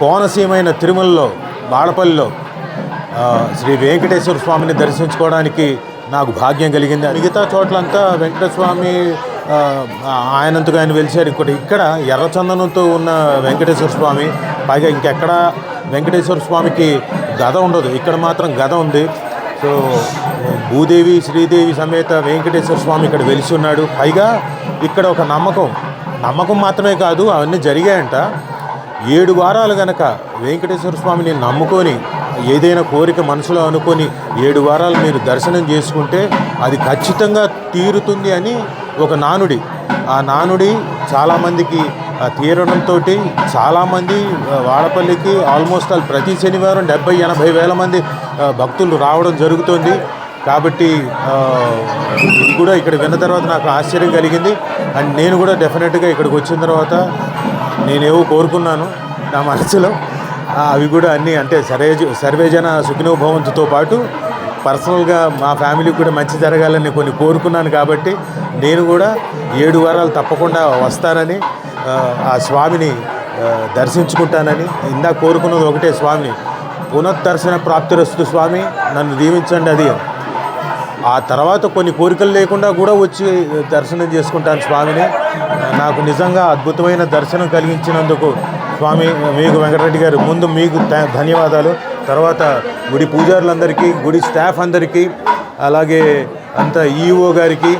కోనసీమైన తిరుమలలో బాడపల్లిలో శ్రీ వెంకటేశ్వర స్వామిని దర్శించుకోవడానికి నాకు భాగ్యం కలిగింది. మిగతా చోట్లంతా వెంకటస్వామి ఆయనంతగా ఆయన వెలిచారు ఇక్కడ ఇక్కడ ఎర్రచందనంతో ఉన్న వెంకటేశ్వర స్వామి పైగా ఇంకెక్కడ వెంకటేశ్వర స్వామికి గద ఉండదు. ఇక్కడ మాత్రం గద ఉంది. సో భూదేవి శ్రీదేవి సమేత వెంకటేశ్వర స్వామి ఇక్కడ వెలిసి ఉన్నాడు. పైగా ఇక్కడ ఒక నమ్మకం నమ్మకం మాత్రమే కాదు అవన్నీ జరిగాయంట. ఏడు వారాలు గనక వెంకటేశ్వర స్వామిని నమ్ముకొని ఏదైనా కోరిక మనసులో అనుకొని ఏడు వారాలు మీరు దర్శనం చేసుకుంటే అది ఖచ్చితంగా తీరుతుంది అని ఒక నానుడి. ఆ నానుడి చాలామందికి తీరడంతో చాలామంది వాడపల్లికి ఆల్మోస్ట్ ఆల్ ప్రతి శనివారం డెబ్బై ఎనభై వేల మంది భక్తులు రావడం జరుగుతుంది. కాబట్టి ఇది కూడా ఇక్కడ విన్న తర్వాత నాకు ఆశ్చర్యం కలిగింది. అండ్ నేను కూడా డెఫినెట్గా ఇక్కడికి వచ్చిన తర్వాత నేనేవో కోరుకున్నాను నా మనసులో. అవి కూడా అన్నీ అంటే సర్వే సర్వేజన సుఖినోభవంతుతో పాటు పర్సనల్గా మా ఫ్యామిలీకి కూడా మంచి జరగాలని కొన్ని కోరుకున్నాను కాబట్టి నేను కూడా ఏడు వారాలు తప్పకుండా వస్తానని ఆ, స్వామిని దర్శించుకుంటానని ఇందా కోరుకున్నది ఒకటే స్వామిని. పునఃదర్శన ప్రాప్తిరస్తు స్వామి నన్ను దీవించండి అది. ఆ తర్వాత కొన్ని కోరికలు లేకుండా కూడా వచ్చి దర్శనం చేసుకుంటాను స్వామిని. నాకు నిజంగా అద్భుతమైన దర్శనం కలిగించినందుకు స్వామి మీకు వెంకటరెడ్డి గారు ముందు మీకు ధన్యవాదాలు. తర్వాత గుడి పూజారులందరికీ గుడి స్టాఫ్ అందరికీ అలాగే అంత ఈఓ గారికి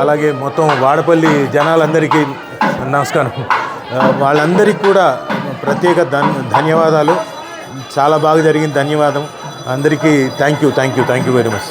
అలాగే మొత్తం వాడపల్లి జనాలందరికీ నమస్కారం. వాళ్ళందరికీ కూడా ప్రత్యేక ధన్ ధన్యవాదాలు. చాలా బాగా జరిగింది ధన్యవాదం. అందరికీ thank you thank you thank you very much.